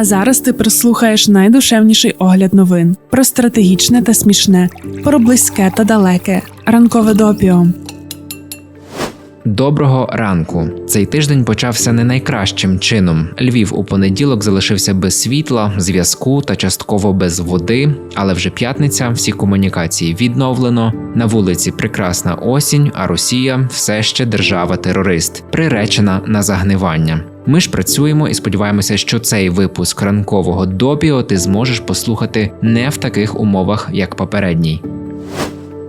А зараз ти прослухаєш найдушевніший огляд новин про стратегічне та смішне, про близьке та далеке. Ранкове допіо. Доброго ранку. Цей тиждень почався не найкращим чином. Львів у понеділок залишився без світла, зв'язку та частково без води. Але вже п'ятниця, всі комунікації відновлено. На вулиці прекрасна осінь, а Росія все ще держава-терорист, приречена на загнивання. Ми ж працюємо і сподіваємося, що цей випуск ранкового допіо ти зможеш послухати не в таких умовах, як попередній.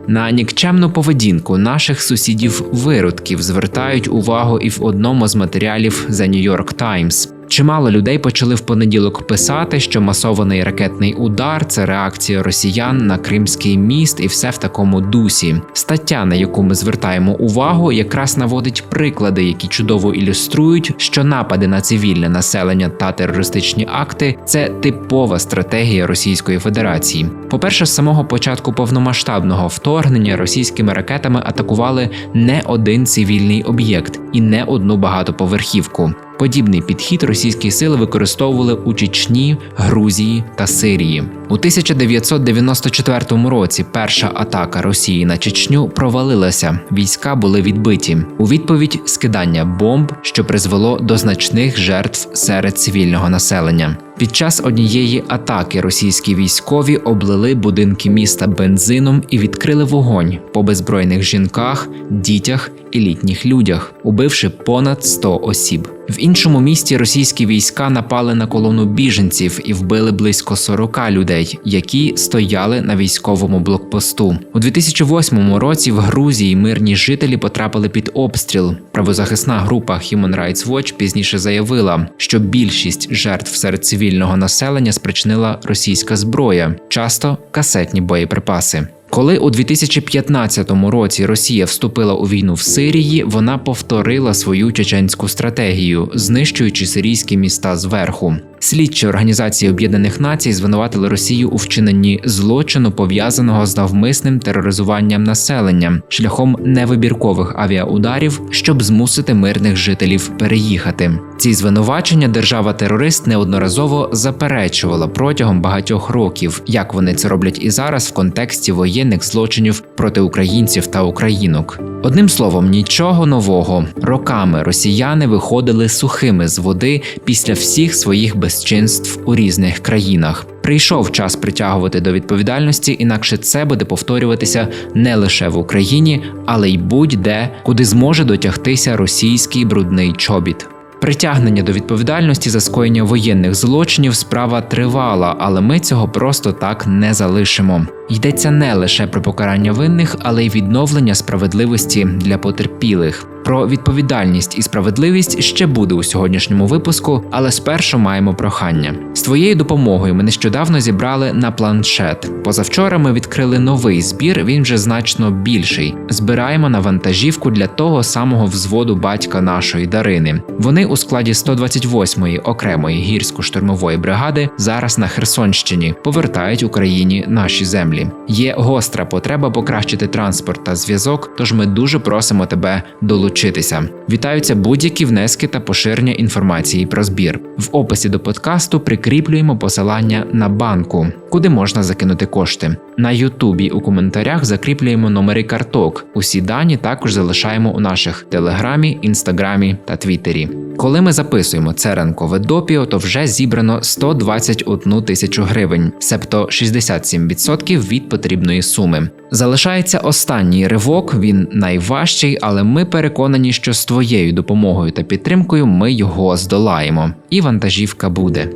На нікчемну поведінку наших сусідів-виродків звертають увагу і в одному з матеріалів The New York Times. Чимало людей почали в понеділок писати, що масований ракетний удар це реакція росіян на Кримський міст, і все в такому дусі. Стаття, на яку ми звертаємо увагу, якраз наводить приклади, які чудово ілюструють, що напади на цивільне населення та терористичні акти це типова стратегія Російської Федерації. По-перше, з самого початку повномасштабного вторгнення російськими ракетами атакували не один цивільний об'єкт і не одну багатоповерхівку. Подібний підхід російські сили використовували у Чечні, Грузії та Сирії. У 1994 році перша атака Росії на Чечню провалилася. Війська були відбиті. У відповідь скидання бомб, що призвело до значних жертв серед цивільного населення. Під час однієї атаки російські військові облили будинки міста бензином і відкрили вогонь по беззбройних жінках, дітях і літніх людях, убивши понад 100 осіб. В іншому місті російські війська напали на колону біженців і вбили близько 40 людей, які стояли на військовому блокпосту. У 2008 році в Грузії мирні жителі потрапили під обстріл. Правозахисна група Human Rights Watch пізніше заявила, що більшість жертв серед цивільного населення спричинила російська зброя, часто касетні боєприпаси. Коли у 2015 році Росія вступила у війну в Сирії, вона повторила свою чеченську стратегію, знищуючи сирійські міста зверху. Слідчі Організації Об'єднаних Націй звинуватили Росію у вчиненні злочину, пов'язаного з навмисним тероризуванням населення шляхом невибіркових авіаударів, щоб змусити мирних жителів переїхати. Ці звинувачення держава-терорист неодноразово заперечувала протягом багатьох років, як вони це роблять і зараз в контексті воєнних злочинів проти українців та українок. Одним словом, нічого нового роками росіяни виходили сухими з води після всіх своїх безчинств у різних країнах. Прийшов час притягувати до відповідальності, інакше це буде повторюватися не лише в Україні, але й будь-де, куди зможе дотягтися російський брудний чобіт. Притягнення до відповідальності за скоєння воєнних злочинів справа тривала, але ми цього просто так не залишимо. Йдеться не лише про покарання винних, але й відновлення справедливості для потерпілих. Про відповідальність і справедливість ще буде у сьогоднішньому випуску, але спершу маємо прохання. З твоєю допомогою ми нещодавно зібрали на планшет. Позавчора ми відкрили новий збір. Він вже значно більший. Збираємо на вантажівку для того самого взводу батька нашої Дарини. Вони у складі 128-ї окремої гірсько-штурмової бригади зараз на Херсонщині повертають Україні наші землі. Є гостра потреба покращити транспорт та зв'язок, тож ми дуже просимо тебе долучитися. Вітаються будь-які внески та поширення інформації про збір. В описі до подкасту прикріплюємо посилання на банку, куди можна закинути кошти. На Ютубі у коментарях закріплюємо номери карток. Усі дані також залишаємо у наших телеграмі, інстаграмі та твіттері. Коли ми записуємо це ранкове допіо, то вже зібрано 121 тисячу гривень, себто 67% від потрібної суми. Залишається останній ривок, він найважчий, але ми переконані, що з твоєю допомогою та підтримкою ми його здолаємо, і вантажівка буде.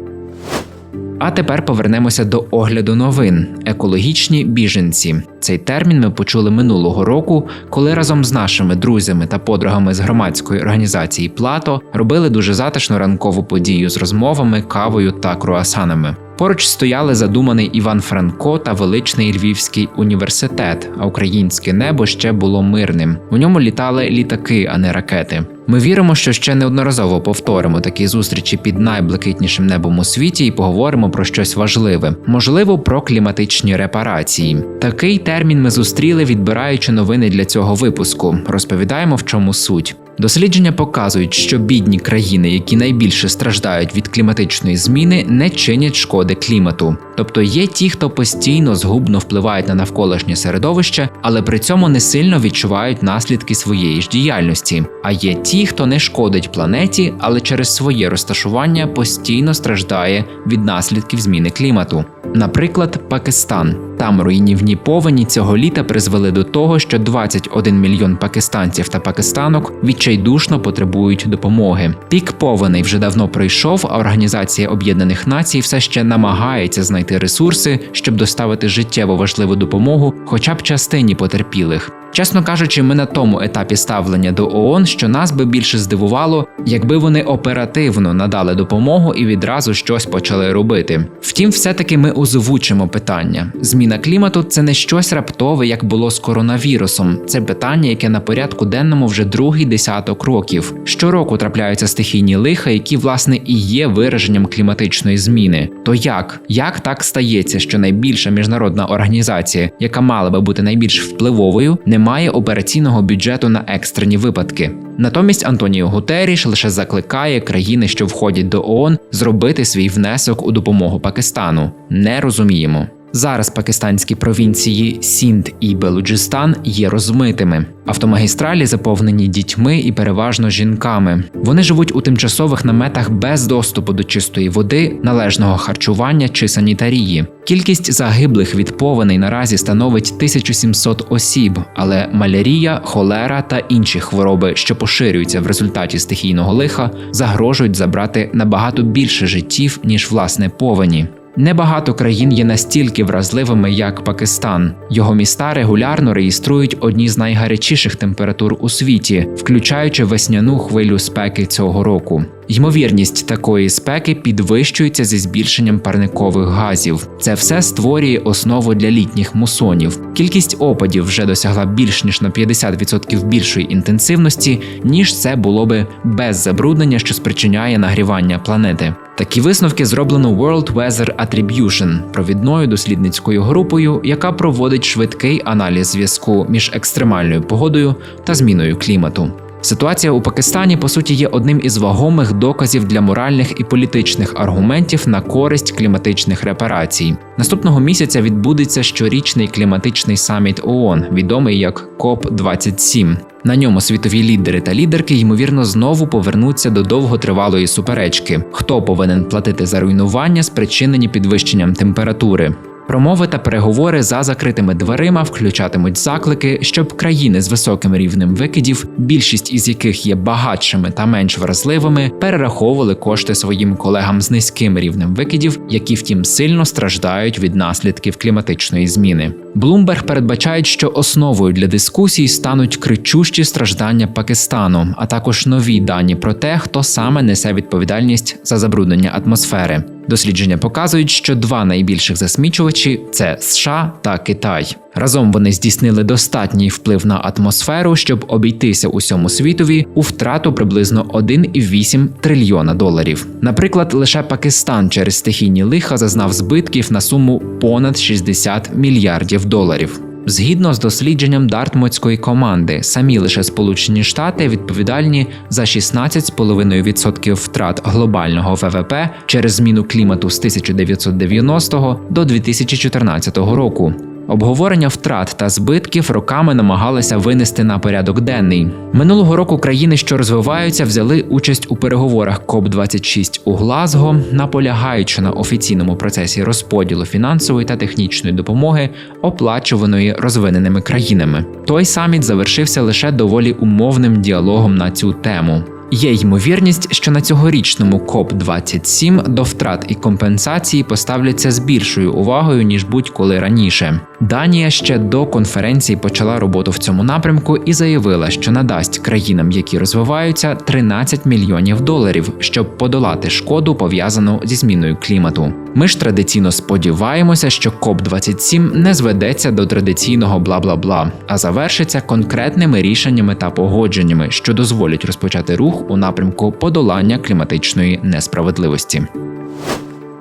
А тепер повернемося до огляду новин: екологічні біженці. Цей термін ми почули минулого року, коли разом з нашими друзями та подругами з громадської організації Плато робили дуже затишну ранкову подію з розмовами, кавою та круасанами. Поруч стояли задуманий Іван Франко та величний Львівський університет, а українське небо ще було мирним. У ньому літали літаки, а не ракети. Ми віримо, що ще неодноразово повторимо такі зустрічі під найблакитнішим небом у світі і поговоримо про щось важливе, можливо, про кліматичні репарації. Такий термін ми зустріли, відбираючи новини для цього випуску. Розповідаємо, в чому суть. Дослідження показують, що бідні країни, які найбільше страждають від кліматичної зміни, не чинять шкоди клімату. Тобто є ті, хто постійно згубно впливають на навколишнє середовище, але при цьому не сильно відчувають наслідки своєї ж діяльності. А є ті, хто не шкодить планеті, але через своє розташування постійно страждає від наслідків зміни клімату. Наприклад, Пакистан. Там руйнівні повені цього літа призвели до того, що 21 мільйон пакистанців та пакистанок відчайдушно потребують допомоги. Пік повеней вже давно пройшов, а Організація Об'єднаних Націй все ще намагається знайти ресурси, щоб доставити життєво важливу допомогу, хоча б частині потерпілих. Чесно кажучи, ми на тому етапі ставлення до ООН, що нас би більше здивувало, якби вони оперативно надали допомогу і відразу щось почали робити. Втім, все-таки ми озвучимо питання. Зміна клімату це не щось раптове, як було з коронавірусом. Це питання, яке на порядку денному вже другий десяток років. Щороку трапляються стихійні лиха, які власне і є вираженням кліматичної зміни. То як? Як так стається, що найбільша міжнародна організація, яка мала би бути найбільш впливовою, не має операційного бюджету на екстрені випадки? Натомість Антоніо Гутеріш лише закликає країни, що входять до ООН, зробити свій внесок у допомогу Пакистану. Не розуміємо. Зараз пакистанські провінції Сінд і Белуджистан є розмитими. Автомагістралі заповнені дітьми і переважно жінками. Вони живуть у тимчасових наметах без доступу до чистої води, належного харчування чи санітарії. Кількість загиблих від повеней наразі становить 1700 осіб, але малярія, холера та інші хвороби, що поширюються в результаті стихійного лиха, загрожують забрати набагато більше життів ніж власне повені. Небагато країн є настільки вразливими, як Пакистан. Його міста регулярно реєструють одні з найгарячіших температур у світі, включаючи весняну хвилю спеки цього року. Ймовірність такої спеки підвищується зі збільшенням парникових газів. Це все створює основу для літніх мусонів. Кількість опадів вже досягла більш ніж на 50% більшої інтенсивності, ніж це було би без забруднення, що спричиняє нагрівання планети. Такі висновки зроблено World Weather Attribution – провідною дослідницькою групою, яка проводить швидкий аналіз зв'язку між екстремальною погодою та зміною клімату. Ситуація у Пакистані по суті є одним із вагомих доказів для моральних і політичних аргументів на користь кліматичних репарацій. Наступного місяця відбудеться щорічний кліматичний саміт ООН, відомий як КОП 27 На ньому світові лідери та лідерки ймовірно знову повернуться до довготривалої суперечки, хто повинен платити за руйнування, спричинені підвищенням температури. Промови та переговори за закритими дверима включатимуть заклики, щоб країни з високим рівнем викидів, більшість із яких є багатшими та менш вразливими, перераховували кошти своїм колегам з низьким рівнем викидів, які втім сильно страждають від наслідків кліматичної зміни. Bloomberg передбачають, що основою для дискусій стануть кричущі страждання Пакистану, а також нові дані про те, хто саме несе відповідальність за забруднення атмосфери. Дослідження показують, що два найбільших засмічувачі це США та Китай. Разом вони здійснили достатній вплив на атмосферу, щоб обійтися усьому світові у втрату приблизно 1,8 трильйона доларів. Наприклад, лише Пакистан через стихійні лиха зазнав збитків на суму понад 60 мільярдів доларів. Згідно з дослідженням Дартмутської команди, самі лише Сполучені Штати відповідальні за 16,5% втрат глобального ВВП через зміну клімату з 1990 до 2014 року. Обговорення втрат та збитків роками намагалися винести на порядок денний. Минулого року країни, що розвиваються, взяли участь у переговорах КОП 26 у Глазго, наполягаючи на офіційному процесі розподілу фінансової та технічної допомоги, оплачуваної розвиненими країнами. Той саміт завершився лише доволі умовним діалогом на цю тему. Є ймовірність, що на цьогорічному КОП 27 до втрат і компенсації поставляться з більшою увагою ніж будь-коли раніше. Данія ще до конференції почала роботу в цьому напрямку і заявила, що надасть країнам, які розвиваються, 13 мільйонів доларів, щоб подолати шкоду пов'язану зі зміною клімату. Ми ж традиційно сподіваємося, що КОП 27 не зведеться до традиційного бла бла бла, а завершиться конкретними рішеннями та погодженнями, що дозволять розпочати рух у напрямку подолання кліматичної несправедливості.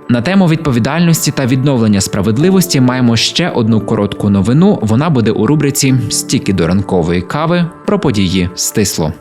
На тему відповідальності та відновлення справедливості маємо ще одну коротку новину. Вона буде у рубриці Стіки до ранкової кави про події стисло.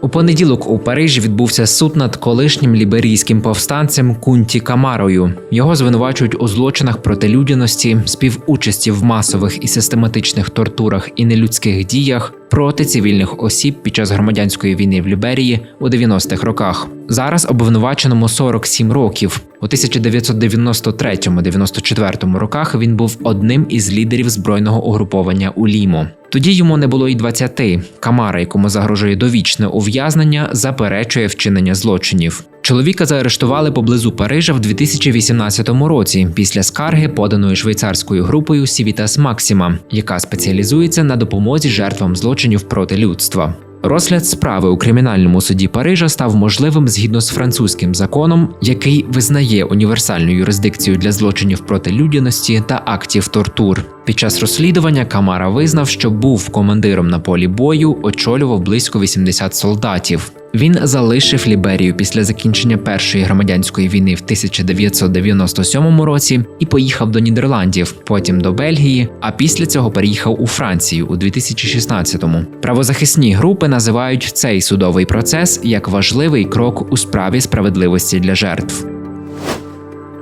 У понеділок у Парижі відбувся суд над колишнім ліберійським повстанцем Кунті Камарою. Його звинувачують у злочинах проти людяності, співучасті в масових і систематичних тортурах і нелюдських діях проти цивільних осіб під час громадянської війни в Ліберії у 90-х роках. Зараз обвинуваченому 47 років. У 1993-94 роках він був одним із лідерів збройного угруповання у Лімо. Тоді йому не було й 20. Камара, якому загрожує довічне ув'язнення, заперечує вчинення злочинів. Чоловіка заарештували поблизу Парижа в 2018 році після скарги, поданої швейцарською групою Civitas Maxima, яка спеціалізується на допомозі жертвам злочинів проти людства. Розгляд справи у кримінальному суді Парижа став можливим згідно з французьким законом, який визнає універсальну юрисдикцію для злочинів проти людяності та актів тортур. Під час розслідування Камара визнав, що був командиром на полі бою, очолював близько 80 солдатів. Він залишив Ліберію після закінчення першої громадянської війни в 1997 році і поїхав до Нідерландів, потім до Бельгії. А після цього переїхав у Францію у 2016-му. Правозахисні групи називають цей судовий процес як важливий крок у справі справедливості для жертв.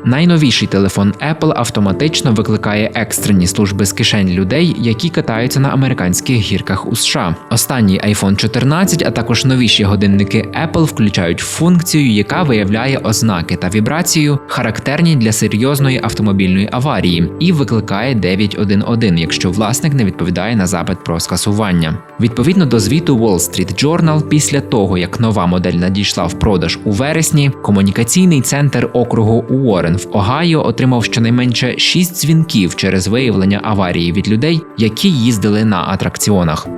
Найновіший телефон Apple автоматично викликає екстрені служби з кишень людей, які катаються на американських гірках у США. Останній iPhone 14, а також новіші годинники Apple включають функцію, яка виявляє ознаки та вібрацію, характерні для серйозної автомобільної аварії, і викликає 911, якщо власник не відповідає на запит про скасування. Відповідно до звіту Wall Street Journal, після того як нова модель надійшла в продаж у вересні, комунікаційний центр округу Уоррен в Огайо отримав щонайменше 6 дзвінків через виявлення аварії від людей, які їздили на атракціонах.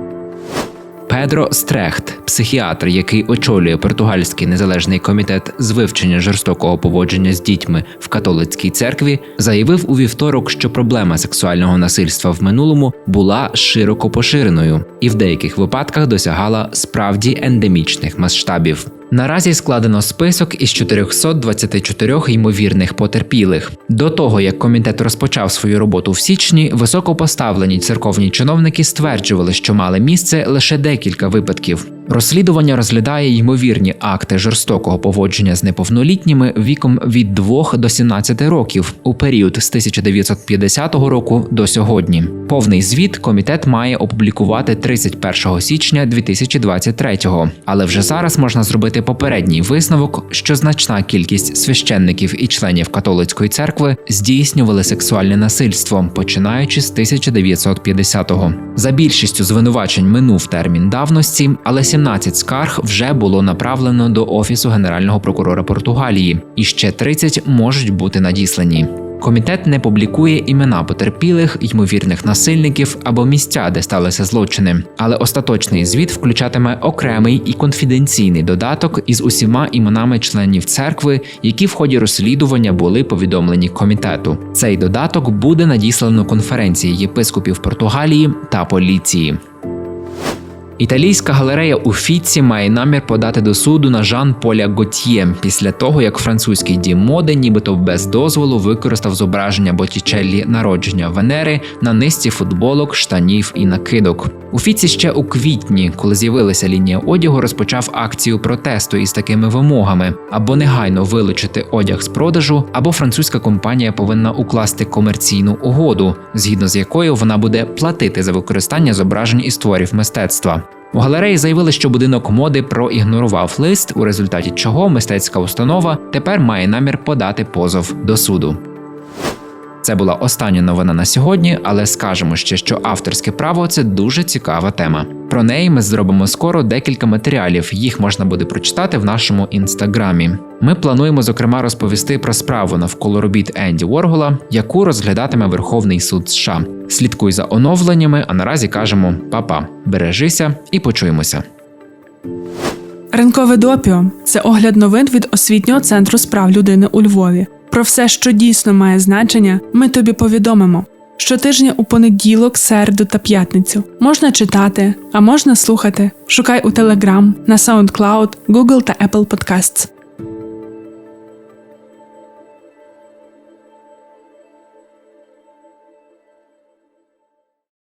Педро Стрехт, психіатр, який очолює португальський незалежний комітет з вивчення жорстокого поводження з дітьми в католицькій церкві, заявив у вівторок, що проблема сексуального насильства в минулому була широко поширеною і в деяких випадках досягала справді ендемічних масштабів. Наразі складено список із 424 ймовірних потерпілих. До того як комітет розпочав свою роботу в січні, високопоставлені церковні чиновники стверджували, що мали місце лише декілька випадків. Розслідування розглядає ймовірні акти жорстокого поводження з неповнолітніми віком від 2 до 17 років у період з 1950 року до сьогодні. Повний звіт комітет має опублікувати 31 січня 2023-го, але вже зараз можна зробити попередній висновок, що значна кількість священників і членів католицької церкви здійснювали сексуальне насильство, починаючи з 1950-го. За більшістю звинувачень минув термін давності, але 17 скарг вже було направлено до офісу генерального прокурора Португалії, і ще 30 можуть бути надіслані. Комітет не публікує імена потерпілих, ймовірних насильників або місця, де сталися злочини, але остаточний звіт включатиме окремий і конфіденційний додаток із усіма іменами членів церкви, які в ході розслідування були повідомлені комітету. Цей додаток буде надіслано конференції єпископів Португалії та поліції. Італійська галерея у Фіці має намір подати до суду на Жан Поля Готьє після того, як французький дім моди, нібито без дозволу, використав зображення Боттічеллі народження Венери на низці футболок, штанів і накидок. У Фіці ще у квітні, коли з'явилася лінія одягу, розпочав акцію протесту із такими вимогами: або негайно вилучити одяг з продажу, або французька компанія повинна укласти комерційну угоду, згідно з якою вона буде платити за використання зображень і створів мистецтва. У галереї заявили, що будинок моди проігнорував лист, у результаті чого мистецька установа тепер має намір подати позов до суду. Це була остання новина на сьогодні, але скажемо ще, що авторське право це дуже цікава тема. Про неї ми зробимо скоро декілька матеріалів. Їх можна буде прочитати в нашому інстаграмі. Ми плануємо зокрема розповісти про справу навколо робіт Енді Воргола, яку розглядатиме Верховний суд США. Слідкуй за оновленнями, а наразі кажемо па-па, бережися і почуємося. Ранкове допіо це огляд новин від освітнього центру справ людини у Львові. Про все, що дійсно має значення, ми тобі повідомимо. Щотижня у понеділок, середу та п'ятницю можна читати, а можна слухати. Шукай у Telegram, на SoundCloud, Google та Apple Podcasts.